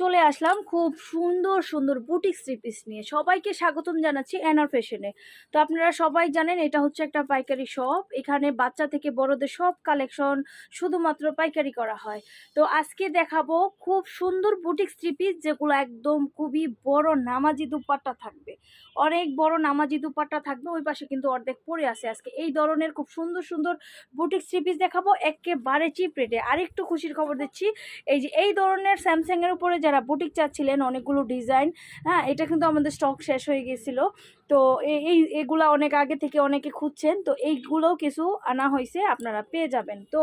চলে আসলাম খুব সুন্দর সুন্দর বুটিক থ্রি পিস নিয়ে। সবাইকে স্বাগতম জানাচ্ছি অ্যানার ফ্যাশনে তো আপনারা সবাই জানেন এটা হচ্ছে একটা পাইকারি শপ এখানে বাচ্চা থেকে বড়দের সব কালেকশন শুধুমাত্র পাইকারি করা হয়। তো আজকে দেখাবো খুব সুন্দর বুটিক থ্রি পিস যেগুলো একদম খুবই বড় নামাজি দুপাট্টা থাকবে। অনেক বড় নামাজি দুপাট্টা থাকবে, ওই পাশে কিন্তু অর্ধেক পড়ে আছে। আজকে এই ধরনের খুব সুন্দর সুন্দর বুটিক থ্রি পিস দেখাবো একেবারে চিপ রেটে আরেকটু খুশির খবর দিচ্ছি, এই যে এই ধরনের স্যামসাংয়ের উপরে যারা বুটিক চাচ্ছিলেন, অনেকগুলো ডিজাইন হ্যাঁ এটা কিন্তু আমাদের স্টক শেষ হয়ে গেছিল। তো এই, এগুলা অনেক আগে থেকে অনেকে খুঁজছেন, তো এইগুলোও কিছু আনা হয়েছে, আপনারা পেয়ে যাবেন। তো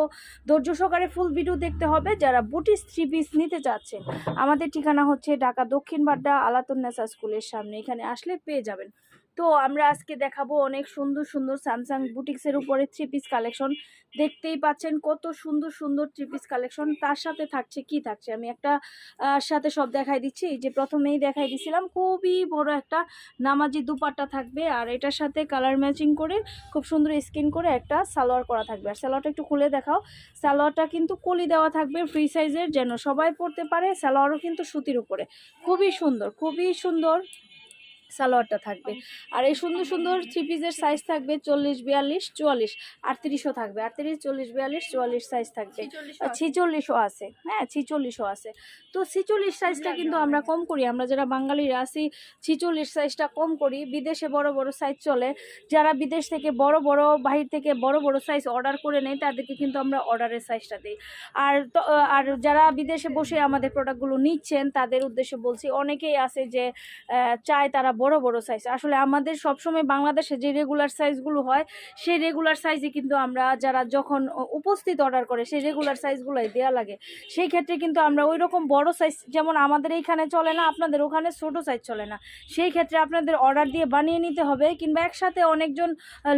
ধৈর্য সহকারে ফুল ভিডিও দেখতে হবে, যারা বুটিস থ্রি পিস নিতে চাচ্ছেন, আমাদের ঠিকানা হচ্ছে ঢাকা দক্ষিণ বাড্ডা আলাতুন্নেসা স্কুলের সামনে, এখানে আসলে পেয়ে যাবেন। তো আমরা আজকে দেখাবো অনেক সুন্দর সুন্দর স্যামসাং বুটিক্সের উপরে থ্রি পিস কালেকশন দেখতেই পাচ্ছেন কত সুন্দর সুন্দর থ্রি পিস কালেকশন তার সাথে থাকছে, কি থাকছে? আমি একটা সাথে সব দেখাই দিচ্ছি। যে প্রথমেই দেখাই দিছিলাম, খুবই বড় একটা নামাজি দুপাট্টা থাকবে। আর এটার সাথে কালার ম্যাচিং করে, খুব সুন্দর স্কিন করে একটা সালোয়ার করা থাকবে। আর সালোয়ারটা একটু খুলে দেখাও। সালোয়ারটা কিন্তু কলি দেওয়া থাকবে ফ্রি সাইজের যেন সবাই পরতে পারে। সালোয়ারও কিন্তু সুতির উপরে। খুবই সুন্দর খুবই সুন্দর। সালোয়ারটা থাকবে। আর এই সুন্দর সুন্দর থ্রি পিসের সাইজ থাকবে চল্লিশ বিয়াল্লিশ চুয়াল্লিশ আটত্রিশও থাকবে আটত্রিশ চল্লিশ বিয়াল্লিশ চুয়াল্লিশ সাইজ থাকবে। ছিচল্লিশও আছে। হ্যাঁ ছিচল্লিশও আছে। তো ছিচল্লিশ সাইজটা কিন্তু আমরা কম করি। আমরা যারা বাঙালিরা আছি ছিচল্লিশ সাইজটা কম করি। বিদেশে বড় বড় সাইজ চলে। যারা বিদেশ থেকে বড় বড় বাহির থেকে বড় বড় সাইজ অর্ডার করে নেয় তাদেরকে কিন্তু আমরা অর্ডারের সাইজটা দিই। আর তো আর যারা বিদেশে বসে আমাদের প্রোডাক্টগুলো নিচ্ছেন তাদের উদ্দেশ্যে বলছি অনেকেই আছে যে চায় তারা বড় বড় সাইজ আসলে আমাদের সবসময় বাংলাদেশে যে রেগুলার সাইজগুলো হয়, সেই রেগুলার সাইজে কিন্তু আমরা যারা যখন উপস্থিত অর্ডার করে, সেই রেগুলার সাইজগুলোই দেওয়া লাগে। সেই ক্ষেত্রে কিন্তু আমরা ওই রকম বড় সাইজ যেমন আমাদের এইখানে চলে না, আপনাদের ওখানে ছোট সাইজ চলে না। সেই ক্ষেত্রে আপনাদের অর্ডার দিয়ে বানিয়ে নিতে হবে, কিংবা একসাথে অনেকজন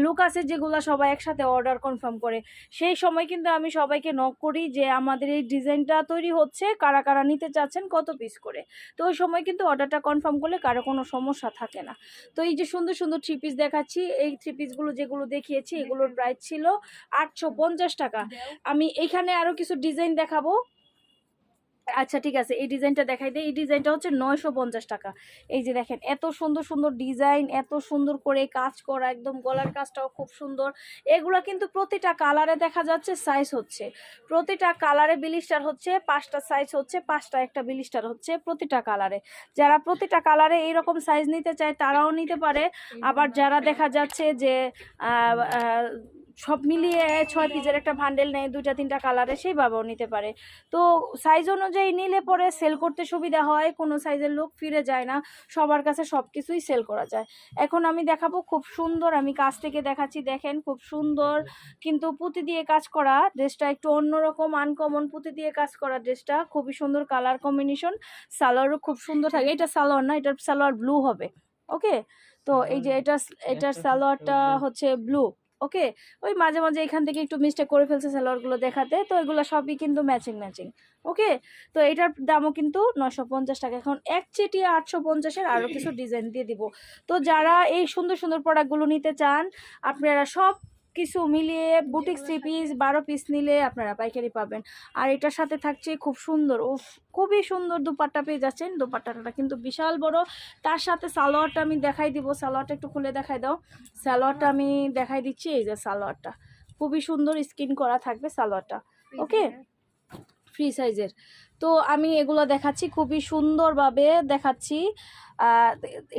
লুক আছে যেগুলো সবাই একসাথে অর্ডার কনফার্ম করে। সেই সময় কিন্তু আমি সবাইকে নক করি যে আমাদের এই ডিজাইনটা তৈরি হচ্ছে, কারা কারা নিতে চাচ্ছেন, কত পিস করে। তো ওই সময় কিন্তু অর্ডারটা কনফার্ম করলে কারও কোনো সমস্যা থাকে না। তো এই যে সুন্দর সুন্দর থ্রি পিস দেখাচ্ছি এই থ্রি পিসগুলো যেগুলো দেখিয়েছি এগুলোর প্রাইস ছিল আটশো পঞ্চাশ টাকা। আমি এইখানে আরও কিছু ডিজাইন দেখাবো। আচ্ছা ঠিক আছে। এই ডিজাইনটা দেখাই দিই এই ডিজাইনটা হচ্ছে নয়শো পঞ্চাশ টাকা। এই যে দেখেন এত সুন্দর সুন্দর ডিজাইন এত সুন্দর করে কাজ করা একদম গলার কাজটাও খুব সুন্দর। এগুলো কিন্তু প্রতিটা কালারে দেখা যাচ্ছে সাইজ হচ্ছে। প্রতিটা কালারে বিলিস্টার হচ্ছে পাঁচটা সাইজ হচ্ছে পাঁচটা একটা বিলিস্টার হচ্ছে প্রতিটা কালারে। যারা প্রতিটা কালারে এইরকম সাইজ নিতে চায় তারাও নিতে পারে। আবার যারা দেখা যাচ্ছে যে সব মিলিয়ে ছয় পিসের একটা ভান্ডেল নেয় দুইটা তিনটা কালারে সেইভাবেও নিতে পারে। তো সাইজ অনুযায়ী নিলে পরে সেল করতে সুবিধা হয় কোনো সাইজের লোক ফিরে যায় না সবার কাছে সব কিছুই সেল করা যায়। এখন আমি দেখাবো খুব সুন্দর আমি কাজ থেকে দেখাচ্ছি দেখেন খুব সুন্দর। কিন্তু পুঁতি দিয়ে কাজ করা ড্রেসটা একটু অন্যরকম আনকমন পুঁতি দিয়ে কাজ করা ড্রেসটা খুবই সুন্দর কালার কম্বিনেশন সালোয়ারও খুব সুন্দর থাকে। এটা সালোয়ার না এটার সালোয়ার ব্লু হবে ওকে তো এই যে এটা এটার সালোয়ারটা হচ্ছে ব্লু ওকে? ওই মাঝে মাঝে এখান থেকে একটু মিস্টেক করে ফেলছে সালোয়ারগুলো দেখাতে, তো এগুলো সবই কিন্তু ম্যাচিং ম্যাচিং ওকে? তো এটার দামও কিন্তু নশো পঞ্চাশ টাকা। এখন এক চেটি আটশো পঞ্চাশের আরও কিছু ডিজাইন দিয়ে দিব। তো যারা এই সুন্দর সুন্দর প্রোডাক্টগুলো নিতে চান, আপনারা সব কিছু মিলিয়ে বুটিক থ্রি পিস বারো পিস নিলে আপনারা পাইকারি পাবেন। আর এটার সাথে থাকছে খুব সুন্দর ও খুবই সুন্দর দুপাট্টা পেয়ে যাচ্ছেন। দুপাট্টাটা কিন্তু বিশাল বড়। তার সাথে সালোয়ারটা আমি দেখাই দিব সালোয়ারটা একটু খুলে দেখাই দাও। সালোয়ারটা আমি দেখাই দিচ্ছি এই যে সালোয়ারটা। খুবই সুন্দর স্কিন করা থাকবে সালোয়ারটা। ওকে? ফ্রি সাইজের। তো আমি এগুলো দেখাচ্ছি, খুবই সুন্দরভাবে দেখাচ্ছি।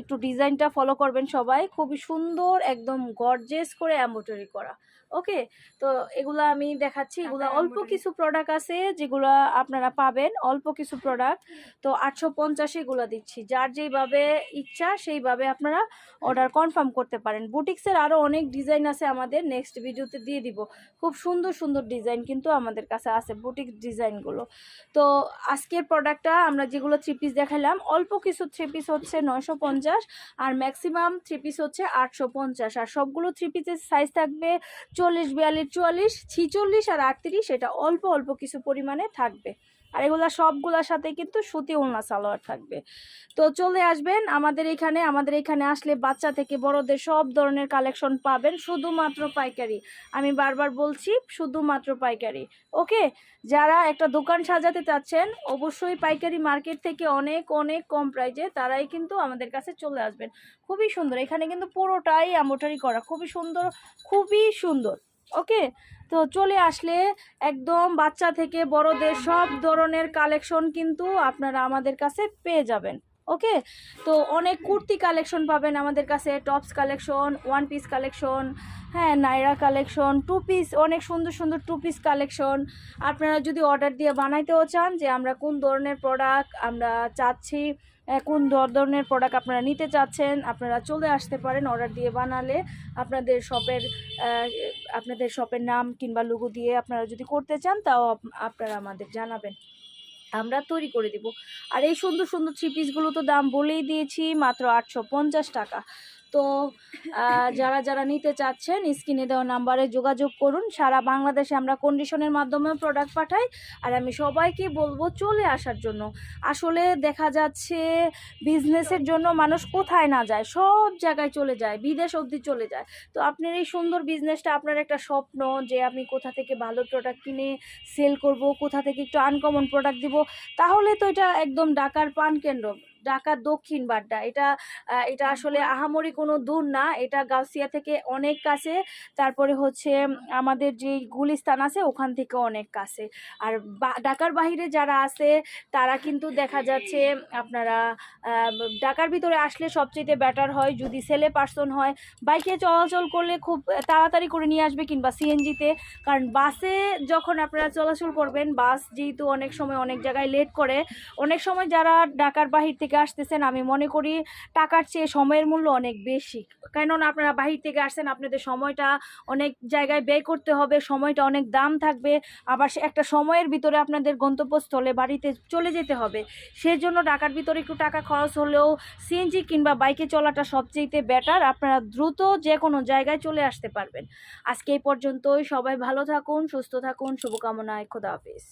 একটু ডিজাইনটা ফলো করবেন সবাই। খুবই সুন্দর, একদম গর্জেস করে অ্যাম্বোটারি করা। ওকে? তো এগুলো আমি দেখাচ্ছি। এগুলো অল্প কিছু প্রোডাক্ট আছে যেগুলো আপনারা পাবেন অল্প কিছু প্রোডাক্ট তো আটশো পঞ্চাশে এগুলো দিচ্ছি। যার যেইভাবে ইচ্ছা সেইভাবে আপনারা অর্ডার কনফার্ম করতে পারেন। বুটিক্সের আরও অনেক ডিজাইন আছে আমাদের। নেক্সট ভিডিওতে দিয়ে দিব। খুব সুন্দর সুন্দর ডিজাইন কিন্তু আমাদের কাছে আছে বুটিক ডিজাইনগুলো তো আজকের প্রোডাক্টটা আমরা যেগুলো থ্রি পিস দেখালাম অল্প কিছু থ্রি পিস হচ্ছে নয়শো পঞ্চাশ আর ম্যাক্সিমাম থ্রি পিস হচ্ছে আটশো পঞ্চাশ। আর সবগুলো থ্রি পিসের সাইজ থাকবে চল্লিশ বিয়াল্লিশ চুয়াল্লিশ ছিচল্লিশ আর আটত্রিশ এটা অল্প অল্প কিছু পরিমাণে থাকবে। আর এগুলা সবগুলোর সাথে কিন্তু সুতি ওলনা সালোয়ার থাকবে। তো চলে আসবেন আমাদের এখানে আমাদের এখানে আসলে বাচ্চা থেকে বড়দের সব ধরনের কালেকশন পাবেন, শুধুমাত্র পাইকারি। আমি বারবার বলছি, শুধুমাত্র পাইকারি। ওকে? যারা একটা দোকান সাজাতে চাচ্ছেন, অবশ্যই পাইকারি মার্কেট থেকে অনেক অনেক কম প্রাইজে তারাই কিন্তু আমাদের কাছে চলে আসবেন। খুবই সুন্দর। এখানে কিন্তু পুরোটাই আমোটারি করা। খুবই সুন্দর খুবই সুন্দর। ওকে? তো চলে আসলে একদম বাচ্চা থেকে বড়দের সব ধরনের কালেকশন কিন্তু আপনারা আমাদের কাছে পেয়ে যাবেন। ওকে তো অনেক কুর্তি কালেকশন পাবেন আমাদের কাছে tops collection one piece collection হ্যাঁ নাইরা কালেকশন টু পিস অনেক সুন্দর সুন্দর টু পিস কালেকশন আপনারা যদি অর্ডার দিয়ে বানাইতেও চান যে আমরা কোন ধরনের প্রোডাক্ট আমরা চাচ্ছি কোন ধর- ধরনের প্রোডাক্ট আপনারা নিতে চাচ্ছেন, আপনারা চলে আসতে পারেন অর্ডার দিয়ে বানালে। আপনাদের শপের আপনাদের শপের নাম কিংবা লুগো দিয়ে আপনারা যদি করতে চান, তাও আপনারা আমাদের জানাবেন। আমরা তৈরি করে দিব। আর এই সুন্দর সুন্দর থ্রি পিসগুলো তো দাম বলেই দিয়েছি, মাত্র আটশো পঞ্চাশ টাকা। তো যারা যারা নিতে চাচ্ছেন, স্ক্রিনে দেওয়া নাম্বারে যোগাযোগ করুন। সারা বাংলাদেশে আমরা কন্ডিশনের মাধ্যমে প্রোডাক্ট পাঠাই। আর আমি সবাইকে বলব, চলে আসার জন্য। আসলে দেখা যাচ্ছে বিজনেসের জন্য মানুষ কোথায় না যায়, সব জায়গায় চলে যায়, বিদেশ অবধি চলে যায়। তো আপনার এই সুন্দর বিজনেসটা আপনার একটা স্বপ্ন যে, আমি কোথা থেকে ভালো প্রোডাক্ট কিনে সেল করব, কোথা থেকে একটু আনকমন প্রোডাক্ট দিব, তাহলে তো এটা একদম ঢাকার পান কেন্দ্র। ঢাকার দক্ষিণ বাড্ডা। এটা এটা আসলে আহামরি কোনো দূর না। এটা গাউসিয়া থেকে অনেক কাছে। তারপরে হচ্ছে আমাদের যে গুলিস্তান আছে ওখান থেকে অনেক কাছে। আর বা- ঢাকার বাহিরে যারা আছে তারা কিন্তু দেখা যাচ্ছে আপনারা ঢাকার ভিতরে আসলে সবচেয়ে বেটার হয়। যদি ছেলে পার্সন হয় বাইকে চলাচল করলে খুব তাড়াতাড়ি করে নিয়ে আসবে কিংবা সিএনজিতে কারণ বাসে যখন আপনারা চলাচল করবেন বাস যেহেতু অনেক সময় অনেক জায়গায় লেট করে অনেক সময় যারা ঢাকার বাহির থেকে আসতেছেন, আমি মনে করি টাকার চেয়ে সময়ের মূল্য অনেক বেশি। কেননা আপনারা বাহির থেকে আসছেন আপনাদের সময়টা অনেক জায়গায় ব্যয় করতে হবে, সময়টা অনেক দাম থাকবে, আবার একটা সময়ের ভিতরে আপনাদের গন্তব্যস্থলে, বাড়িতে চলে যেতে হবে। সেজন্য টাকার ভিতরে একটু টাকা খরচ হলেও সিএনজি কিংবা বাইকে চলাটা সবচেয়ে বেটার আপনারা দ্রুত যে কোনো জায়গায় চলে আসতে পারবেন। আজকে এই পর্যন্তই, সবাই ভালো থাকুন, সুস্থ থাকুন, শুভকামনায়, খোদা হাফিজ।